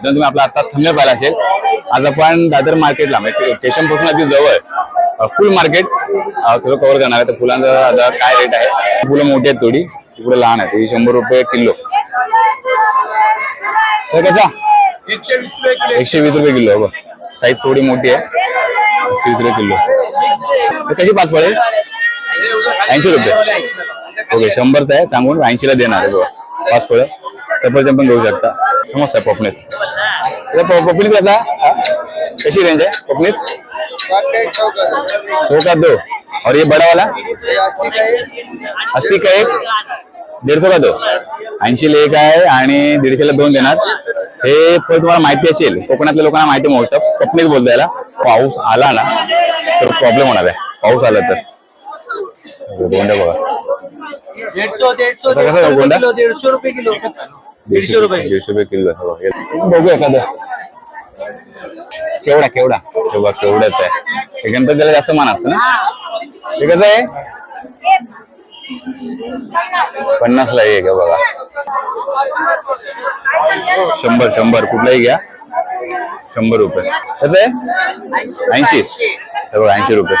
तर तुम्ही आपला आता थंबनेल पाहिला असेल. आज आपण दादर मार्केटला म्हणजे स्टेशनपासून अगदी जवळ फुल मार्केट थोडं कव्हर करणार आहे. तर फुलांचा आता काय रेट आहे? फुलं मोठी आहेत थोडी पुढे लहान आहे ती शंभर रुपये किलो. तर कसा? एकशे वीस रुपये किलो एकशे वीस रुपये किलो बघ साईज थोडी मोठी आहे. एकशे वीस रुपये किलो. कशी पाच पडेल ऐंशी रुपये. ओके शंभरच आहे. सांगून ऐंशीला देणार आहे बघा. पाच फळं सफरचंद पण घेऊ शकता. समजता पपनेस पपनीस कसा? कशी रेंज है पपनीस सौ का दो. और ये बड़ा वाला अस्सी का एक. दीडशे का दो. ऐंशी एक आहे आणि दीडशेला दोन देणार. हे फळ तुम्हाला माहिती असेल. कोकणातल्या लोकांना माहिती मोठं पपनीस बोलतो याला. पाऊस आला ना तर प्रॉब्लेम होणार आहे. पाऊस आला तर. गोंड्या बघा. कसं आहे गोंडा? दीडशे रुपये किलो दीडशे रुपये. दीडशे रुपये किलो आहे. बघू एखादं. केवढा केवढा? हे बघ केवढाच आहे. हे गणपत त्याला जास्त मान असतं ना? हे कसं आहे? पन्नास ला एक आहे बघा. शंभर शंभर. कुठलाही घ्या. शंभर रुपये. कसं आहे? ऐंशी. हे बघा ऐंशी रुपये.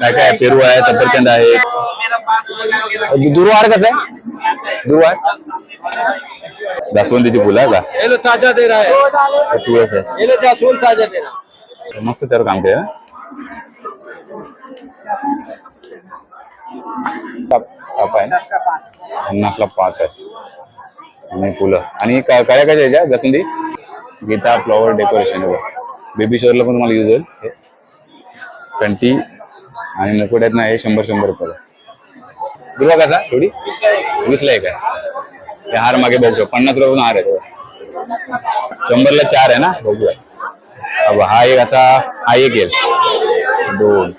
काय काय? पेरू आहे सफरचंद आहे. दुर्वार कसं आहे? दुर्वार? जास्वंदीची फुलं का? ये लो ताजा दे रहा है। तुळस आहे ये लो जासून ताजा दे रहा। मस्त त्यावर काम केलं आहे ना? पन्नासला पाच आहे. आणि फुलं. आणि काय काय याच्या जास्वंदी? गीता फ्लॉवर डेकोरेशन बेबी शोरला पण तुम्हाला यूज होईल. हे. कंटी आणि मुकुट आहेत ना हे शंभर शंभर रुपयाला. दुर्वा कसा थोडी? वीसला एक आहे. हे हार मागे बघू शकतो. पन्नास रुपये हार आहे शंभरला चार आहे ना? बघूया. अब हा एक असा हा एक येईल. दोन.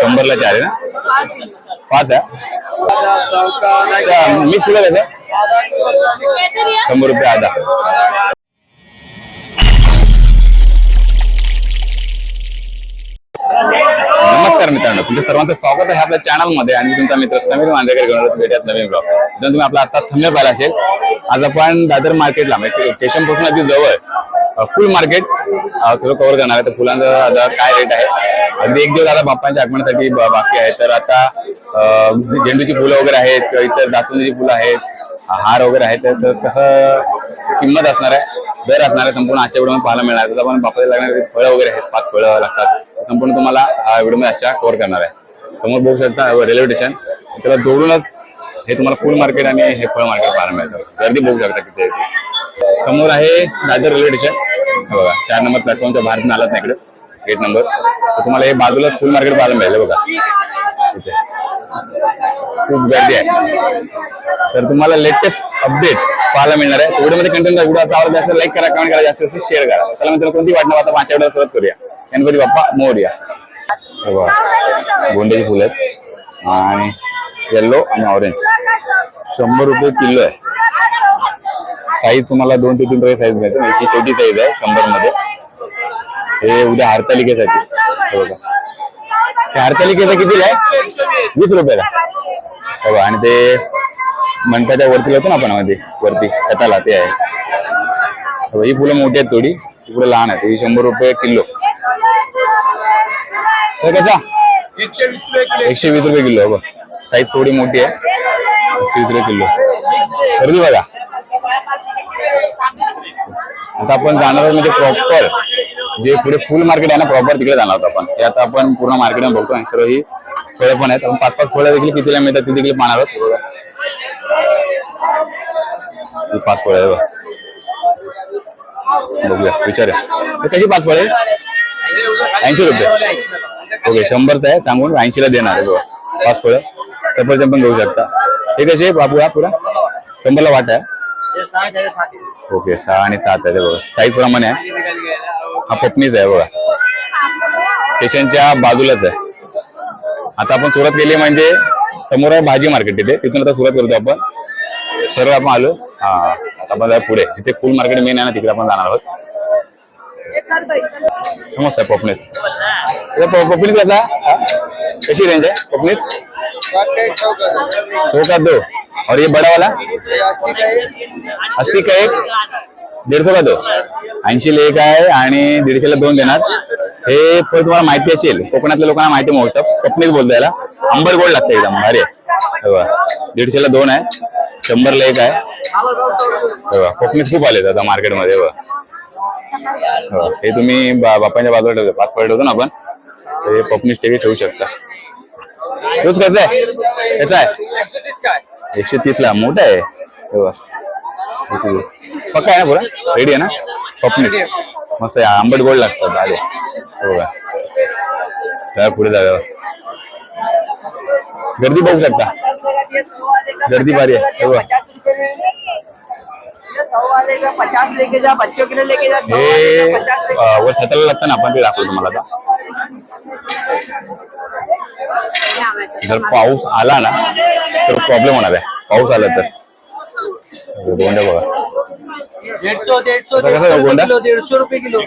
शंभरला चार आहे ना? पाच आहे? मी फुलं कसं शंभर रुपये आधा. नमस्कार मित्रांनो. तुमच्या सर्वांचं स्वागत आहे आपल्या चॅनलमध्ये आणि तुमचा मित्र समीर मांदेकर घेऊन भेटत नवीन ब्लॉग जर तुम्ही आपला आता थंबे पाहिला असेल आज आपण दादर मार्केटला म्हणजे स्टेशनपासून अगदी जवळ फुल मार्केट थोडं कव्हर करणार आहे. तर फुलांचा आता काय रेट आहे? अगदी एक दिवस आता बाप्पांच्या आगमनासाठी बाकी आहे. तर आता झेंडूची फुलं वगैरे आहेत इतर दातुंदीची फुलं आहेत हार वगैरे आहेत. तर कसं किंमत असणार आहे दर असणार आहे. संपूर्ण आजच्या व्हिडिओ पाहायला मिळणार तर आपण बापाला लागणारे फळं वगैरे आहेत पाच फळं लागतात. संपूर्ण तुम्हाला हा व्हिडिओमध्ये आजच्या कव्हर करणार आहे. समोर बघू शकता रेल्वे स्टेशन त्याला जोडूनच हे तुम्हाला फुल मार्केट आणि हे फळ मार्केट पाहायला मिळतं. गर्दी बघू शकता किती आहे समोर आहे दादर रेल्वे स्टेशन बघा चार नंबर प्लॅटफॉर्मच्या बाहेर आलात ना इकडे? गेट नंबर तर तुम्हाला हे बाजूला फुल मार्केट पाहायला मिळेल बघा. इथे. खूप गर्दी आहे. तर तुम्हाला लेटेस्ट अपडेट पाहायला मिळणार आहे. व्हिडिओ कंटेंट व्हिडिओ आवडला जास्त लाईक करा कमेंट करा जास्त शेअर करा. त्याला मित्रांनो कोणती वाटणं आता पाच व्हिडिओ सुरुवात करूया. गणपती बाप्पा मोरया हे गोंड्याची फुलं आहेत आणि येल्लो आणि ऑरेंज शंभर रुपये किलो आहे साईज तुम्हाला दोन ते तीन रुपये साईज मिळते याची छोटी साईज आहे शंभरमध्ये हे उद्या हरतालिकेसाठी बघा ते हरतालिकेचं कितीला आहे वीस रुपयाला हे बघा आणि ते मंडपाच्या वरती होतो ना आपण मध्ये वरती छताला ते आहे हे ही फुलं मोठी आहेत थोडी ही फुलं लहान आहेत ही शंभर रुपये किलो कसा एकशे वीस रुपये किलो. एकशे वीस रुपये किलो बघ. साईज थोडी मोठी आहे. एकशे वीस रुपये किलो. गर्दी बघा. आता आपण जाणार आहोत म्हणजे प्रॉपर जे पुढे फुल मार्केट आहे ना प्रॉपर तिकडे जाणार आहोत आपण. हे आता आपण पूर्ण मार्केट बघतो सर्व ही फळं पण आहेत. आपण पाच पाच फळं देखील कितीला मिळतात ती देखील पाहणार आहोत. बघा. पाच फळं आहे बघा. बघूया. विचारूया. हे कशी पाच फळे ऐंशी रुपये. ओके शंभरचं आहे. सांगून ऐंशीला देणार आहे बघा. पाच फळं. सफरचंद पण घेऊ शकता. हे कसे आहे पुरा. शंभरला वाट आहे. ओके सहा आणि सात आहे बघा. साईज प्रमाणे आहे. हा पत्नीच आहे बघा. स्टेशनच्या बाजूलाच आहे. आता आपण सुरुवात केली म्हणजे समोर आहे भाजी मार्केट तिथे. तिथून आता सुरुवात करतो आपण. सर्व आपण आलो. हा आता आपण पुढे. तिथे फुल मार्केट मेन आहे ना तिकडे आपण जाणार आहोत. नमस्कार पपनीस पपनीस कसा कशी रेंज आहे? पपनीस सौ का दो. और ये बड़ा वाला अस्सी का एक. अस्सी का दो. ऐंशी ला एक आहे आणि दीडशेला दोन देणार. हे फळ तुम्हाला माहिती असेल कोकणातल्या लोकांना माहिती मोठं कपनीच बोलतो याला. अंबर गोड लागतं एकदम भारी आहे. दीडशेला दोन आहे. शंभरला एक आहे. हे कोकणीच खूप आले आता मार्केटमध्ये हो हे तुम्ही बा- बापांच्या बाजूला ठेवतो पाच पॉईंट ठेवतो ना आपण तर हे पपनीस टेबी ठेवू शकता. तोच कसं आहे? याचा आहे? एकशे तीस ला. मोठा आहे. हे बघा. एकशे तीस. पक्का आहे ना पुरा? रेडी आहे ना? पपनीस. मस्त आहे. आंबट गोड लागतात. अरे हे बघा. पुढे जाऊया. गर्दी बघू शकता. गर्दी भारी आहे. हे बघा. पचास लेके जा बच्चों के लिए लेके जा हे अं, वर छताला लागतं ना? आपण ते दाखवतो तुम्हाला आता। जर पाऊस आला ना तर प्रॉब्लेम होणार आहे. पाऊस आला तर. गोंड्या बघा. सौ डेढ़ कसं आहे गोंडा? किलो डेढ़ सौ रुपए किलो.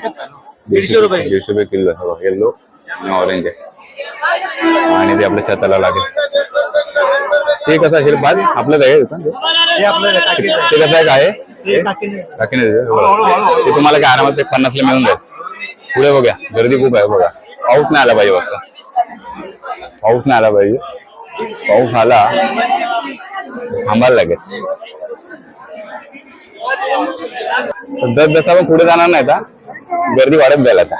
दीडशे रुपये. दीडशे रुपये किलो आहे बघा. येल्लो आणि ऑरेंज आहे. आणि ते आपल्या छताला लागेल. ते कसं असेल? बाद आपलं काय आहे? दुकान? ते? ते कसं आहे काय? आहे? ते ते तुम्हाला काय आरामात पन्नासला मिळून जाईल. पुढे बघा गर्दी खूप आहे बघा. पाऊस नाही आला पाहिजे फक्त पाऊस नाही आला पाहिजे. पाऊस आला. थांबायला लागेल. दस दसा पण पुढे जाणार नाही आता गर्दी वाढत जाईल आता.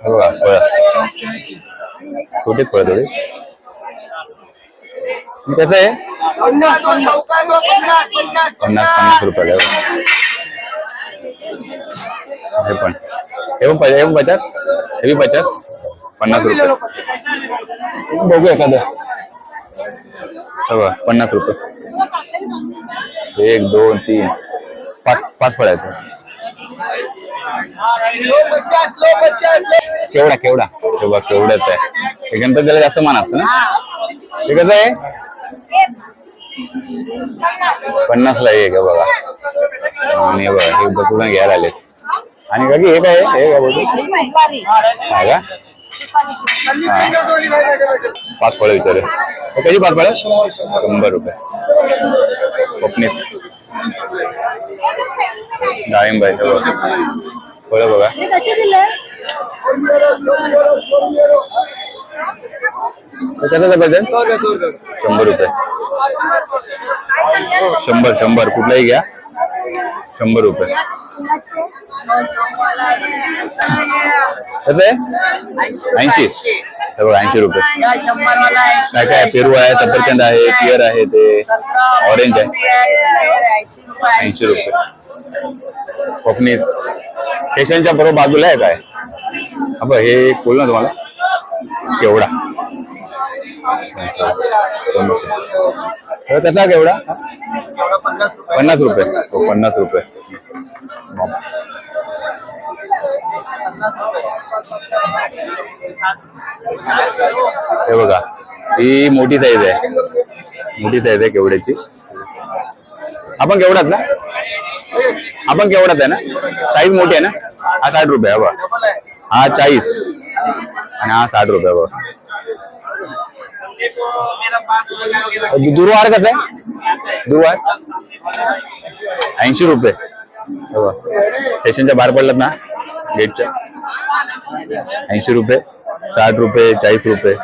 हे बघा थोडी. कसं आहे? पन्नास पन्नास रुपयाला. हे पण. हे पण हे पण पचास? हे बी पचास? पन्नास रुपये. बघू एखादं. हे पन्नास रुपये. एक दोन तीन. पाच पाच फळ आहेत. केवढा केवढा? केवढाच आहे. गणपत त्याला जास्त मान असतं ना? हे कसं आहे? पन्नास ला एक आहे बघा. आणि बघा हे बघून घ्यायला आले आणि का हे काय हे काय बोलतो का? पाच फळं विचारे कधी पाच फळं शंभर रुपये. कोकणीस. डाळिंब आहे बघा. फळं बघा. त्याचा कसं डझन शंभर रुपये. शंभर शंभर. कुठलाही घ्या. शंभर रुपये. कसं आहे? ऐंशी. हे बघा ऐंशी रुपये. काय काय आहे? पेरू आहे सफरचंद आहे पिअर आहे ते. ऑरेंज आहे. ऐंशी रुपये. कोकणीस. स्टेशनच्या बरोबर बाजूला आहे काय? हा बघ हे बोल ना तुम्हाला. केवढा? तर त्याचा केवढा पन्नास रुपये. हो, पन्नास रुपये. हे बघा ही मोठी साईज आहे. मोठी साईज आहे केवड्याची आपण केवढाच ना? आपण केवढाच आहे ना? साईज मोठी आहे ना? हा साठ रुपये हा बघा. हा चाळीस. आणि हा साठ रुपये बघा. दुर्वार कसं आहे? दुर्वार? ऐंशी रुपये. स्टेशनच्या बाहेर पडलात ना? गेटच्या ऐंशी रुपये. साठ रुपये चाळीस रुपये.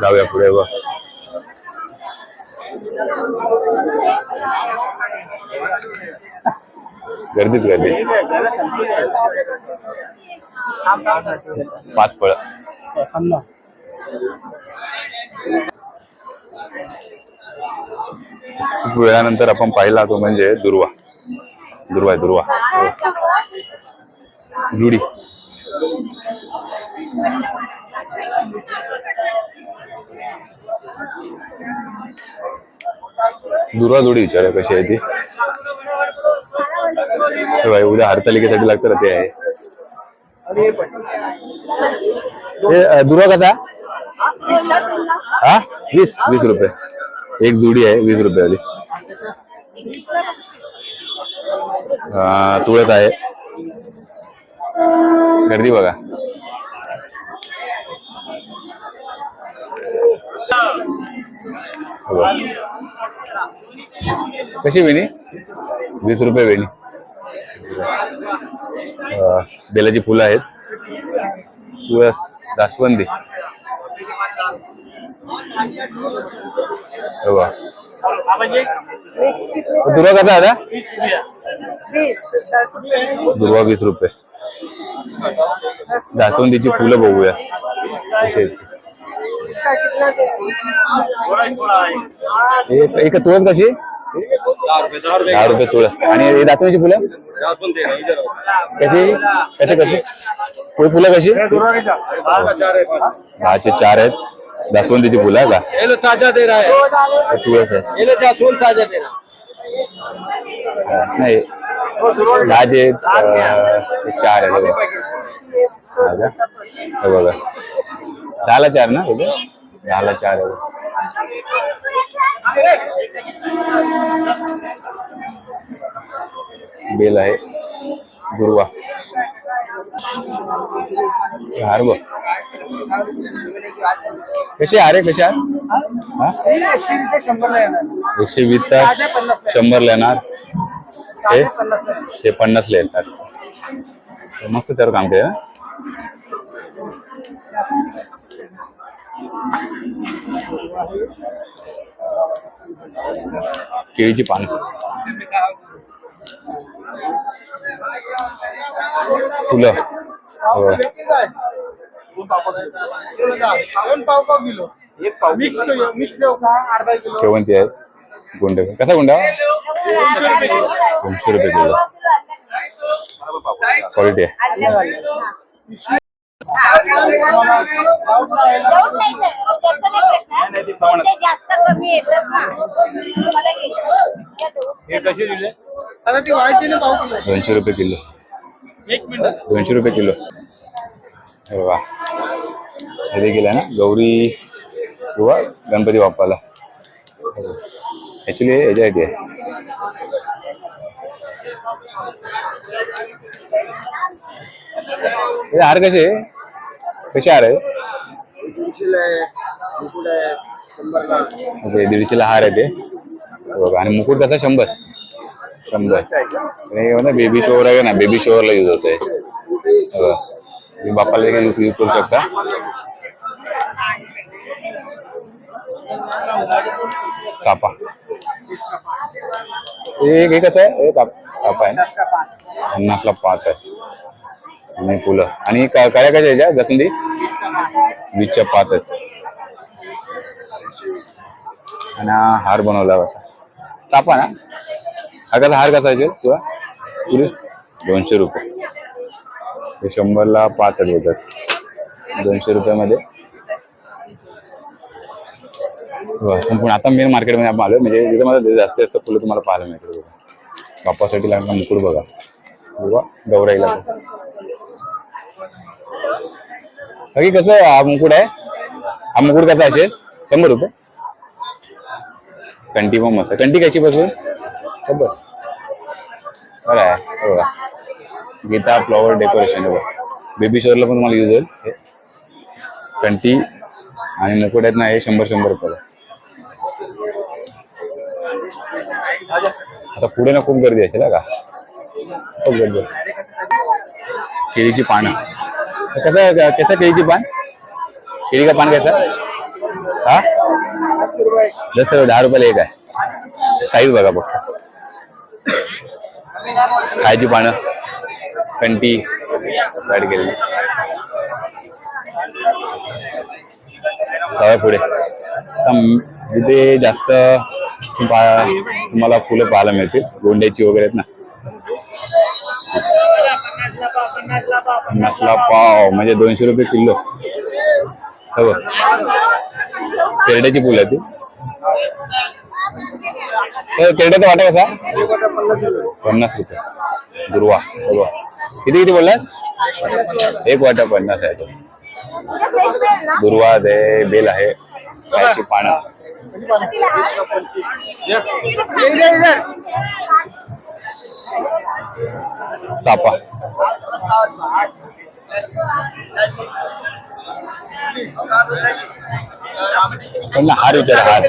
जाऊया पुढे बघ. गर्दीच गर्दी पाच फळ. खूप वेळानंतर आपण पाहिला तो म्हणजे दुर्वा. दुर्वा दुर्वा. जुडी. दुर्वा जोडी विचार कशी आहे ती. हे बाई, उद्या हरतालिकेसाठी लागतं ना ते आहे. हे अं, दुर्वा कसा हा? वीस वीस रुपये. एक जोडी आहे वीस रुपये वाली अं, तुळस आहे. गर्दी बघा. हो. कशी वेणी? वीस रुपये वेणी. बेलाची फुलं आहेत. तुळस जास्वंदी हो दुर्वा कसा आता? दुर्वा वीस रुपये. जास्वंदीची फुलं बघूया. एक तुळस कशी? दहा रुपये तुळस आणि हे फुलं. कशी? कसे कशी? कोई फुलं कशी? दहाचे चार आहेत. जास्वंदीची फुलं आहे का? ताजा दे रहा तुळस आहे. ये ताजा दे रहा नाही दहाचे चार आहे बघा बघा. दहाला चार ना? कुठे दहाला चार आहे बघा. बेल आहे दुर्वा हार बघ कसे हार आहे कसे हार? हा? एकशे वीसचा शंभर लेणार हे हे पन्नास येतात मस्त त्यावर काम केलं केळीची पान. फुलं. शेवंती आहे. गुंड. कसा गुंडा? दोनशे रुपये किलो. क्वालिटी आहे. जास्त कमी येतात ना मला घे. हे कसे दिले आता ती व्हायची ना पाव किलो दोनशे रुपये किलो. एक मिनिट. दोनशे रुपये किलो. अरे वा. हे देखील आहे ना गौरी किंवा गणपती बाप्पाला. ऍक्च्युली ह्याच्यासाठी आहे. हे हार कसे? कसे हार आहे दीडशेला हार आहे ते. बघा आणि मुकुट कसा? शंभर. शंभर. बेबी शोवर आहे ना बेबी शोवरला यूज होत आहे बाप्पाला देखील यूज करू शकता. चापा. हे कसं आहे? हे चाप- चापा आहे ना? पन्नासला पाच आहे. आणि फुलं. आणि काय काय कशा याच्या जसंदी? वीसच्या पाच आहेत. आणि हार बनवला कसा तापा ना? हा कसा हार कसा आहे तुला? पुरी? दोनशे रुपये. हे शंभरला पाच आहेत होतात दोनशे रुपयामध्ये. हो, संपूर्ण. आता मेन मार्केटमध्ये आपण आलो म्हणजे तिथं मला जास्तीत जास्त फुलं तुम्हाला पाहायला मिळतील बघा. बाप्पासाठी लागणार मुकुट बघा. बघा गौराईला. बाकी कसं हा मुकुट आहे. हा मुकुट कसा असेल? शंभर रुपये. कंटी पण मस्त. कंटी कशी बसून शंभर. बरं आहे बघा. गीता फ्लॉवर डेकोरेशन आहे बघा. बेबी शोअरला पण तुम्हाला यूज होईल. हे. कंटी आणि मुकुट आहेत ना हे शंभर शंभर रुपये आता पुढे ना खूप गर्दी असेल का? खूप गर्दी. केळीची पानं. कसं कसं केळीची पान? केळी का पान कसं? हा? दस दहा रुपयाला एक आहे. साईज बघा फक्त. खायची पानं कंटी गाडी केलेली. पुढे? जिथे जास्त पा- तुम्हाला फुलं पाहायला मिळतील गोंड्याची वगैरे आहेत ना. पन्नासला पाव म्हणजे दोनशे रुपये किलो. हो. बघ. तेरड्याची आहे ती. केरड्याचा तेरड्याचा वाटा कसा? पन्नास रुपये. दुर्वा. दुर्वा किती किती बोललास? एक वाटा पन्नास आहे तो. दुर्वाद दुर्वा आहे बेल आहे. पानं. चापा. पण ना हार विचार हार.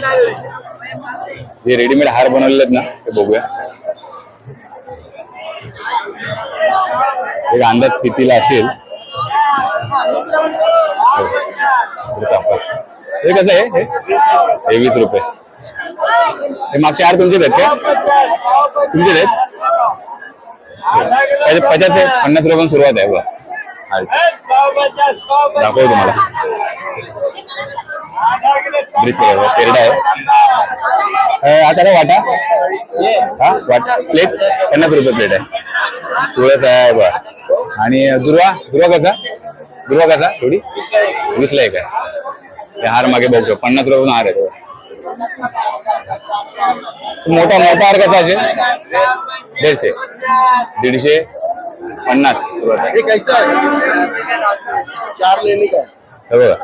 जे रेडीमेड हार बनवलेत ना ते बघूया. एक अंदाज कितीला असेल? हो. हे. हे कसं आहे? हे? हे वीस रुपये. हे मागचे हार तुमचे आहेत का? तुमचे आहेत? पचास पन्नास रुपयापासून सुरुवात आहे बघा. दाखवू तुम्हाला. ब्रिज पेरडा आहे. आता काय वाटा? हा वाटा प्लेट पन्नास रुपये प्लेट आहे. तुळस आहे बा आणि दुर्वा? दुर्वा कसा? दुर्वा कसा? थोडी? वीसला एक आहे. ते हार मागे बघू शकतो. पन्नास रुपये हार आहे मोठा मोठा हार कसा असेल? दीडशे. दीडशे पन्नास. सुरुवात आहे. चार लेने का हे बघा.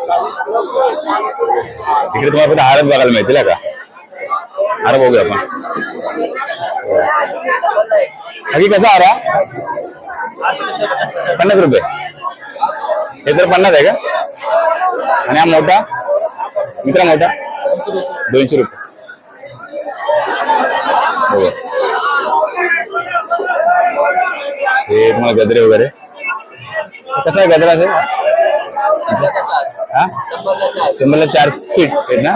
इकडे तुम्हाला फक्त हारच बघायला मिळतील हा का? हार बघूया आपण. बाकी कसा हार हा? पन्नास रुपये. हे तर पन्नास आहे का? आणि हा मोठा? मित्रा मोठा? दोनशे रुपये. हे मग गजरे वगैरे. कसा आहे गजरा असेल? हा? शंभरला चार फीट आहेत ना?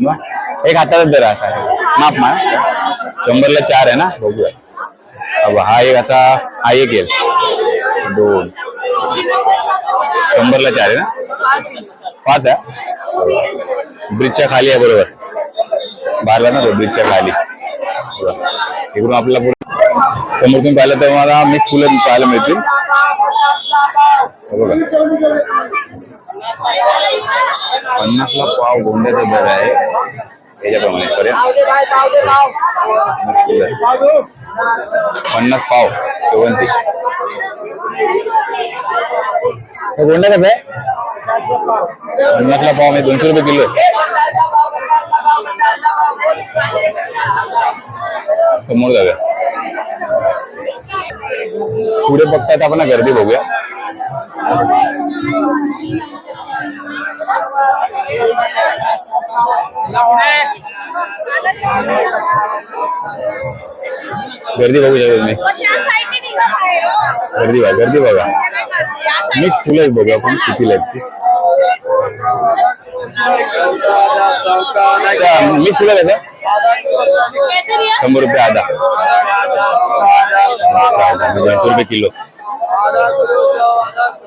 मग एक हाताचा दर असा आहे. माप मा शंभरला चार आहे ना? बघूया. हा एक असा हा एक येईल. दोन. शंभरला चार आहे ना? पाच आहे. ब्रिजच्या खाली आहे बरोबर. बाहेर जाणार तो ब्रिजच्या खाली इकडून आपल्याला पुढे समोरतून पाहिलं तर मला मिक्स फुलं पाहायला मिळतील. हे बघा. पन्नासला पाव गोंड्याचा दर आहे. याच्याप्रमाणे पर्यंत पन्नास पाव. शेवंती. हे गोंडा कसा आहे? पन्नासला पाव म्हणजे दोनशे रुपये किलो समोर जाऊया. पुढे बघतात आपण ना गर्दी बघूया गर्दी बघू शकता तुम्ही गर्दी बघा गर्दी बघा मिक्स फुलं आहेत बघा आपण किती आहेत ती मिक्स फुलं कसं शंभर रुपये आधा। दोनशे रुपये किलो.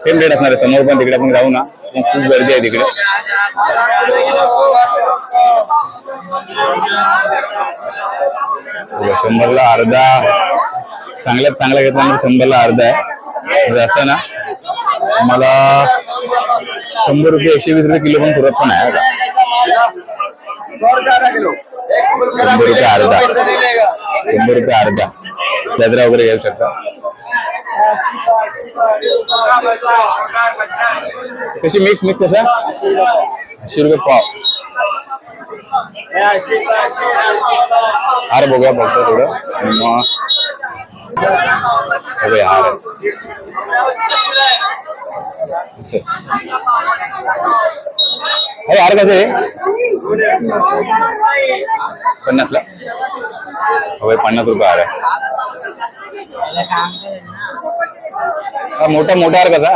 सेम रेट असणार आहे. समोर पण तिकडे आपण राहू ना. खूप गर्दी आहे तिकडे. शंभरला अर्धा. चांगल्यात चांगला घेतला शंभरला अर्धा आहे. म्हणजे जास्त ना मला शंभर रुपये एकशे वीस रुपये किलो पण पुरत पण आहे का शंभर रुपये अर्धा. शंभर रुपये अर्धा. जत्रा वगैरे घेऊ शकता. कशी मिक्स मिक्स कसा? ऐंशी रुपये पाव. हार बघूया बघतो थोडं. आणि मग. बघूया हार. अरे हार कसं आहे? पन्नासला. होय पन्नास रुपये हार आहे. हा मोठा मोठा हार कसा?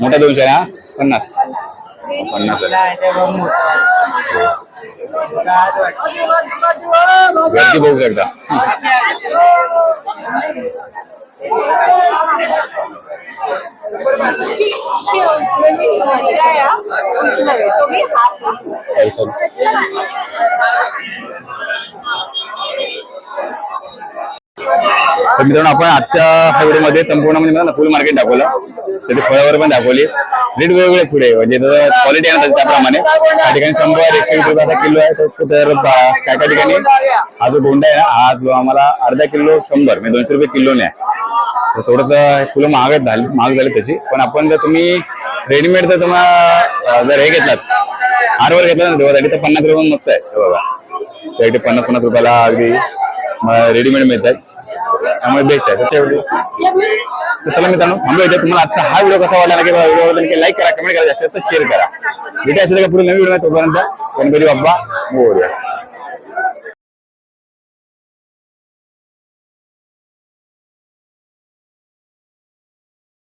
मोठा दोनशे हा पन्नास. पन्नास गर्दी बघू शकता. तर मित्रांनो आपण आजच्या व्हिडिओमध्ये संपूर्ण म्हणजे मला फुल मार्केट दाखवलं. त्याचे फळावर पण दाखवली. रेट वेगवेगळे फुले म्हणजे क्वालिटी आहे ना त्याप्रमाणे त्या ठिकाणी शंभर एकशे वीस रुपयाचा किलो आहे. तर काय काय ठिकाणी? हा जो गोंडा आहे ना हा जो आम्हाला अर्धा किलो शंभर म्हणजे दोनशे रुपये किलोने आहे तर थोडंसं फुलं महाग झाली महाग झाली त्याची. पण आपण जर तुम्ही रेडीमेड जर तुम्हाला जर हे घेतलात हारवर घेतला ना देवासाठी तर पन्नास रुपये मस्त आहे. बघा. त्यासाठी पन्नास पन्नास रुपयाला अगदी रेडीमेड मिळतात. त्यामुळे बेस्ट आहे त्याच्या व्हिडिओ तर चला मित्रांनो थांबू इथे तुम्हाला आजचा हा व्हिडिओ कसा वाटला किंवा व्हिडिओ आवडला लाईक करा कमेंट करा जास्त शेअर करा भेटू असेल का पुढे नवीन व्हिडिओ तोपर्यंत गणपती बाप्पा मोरया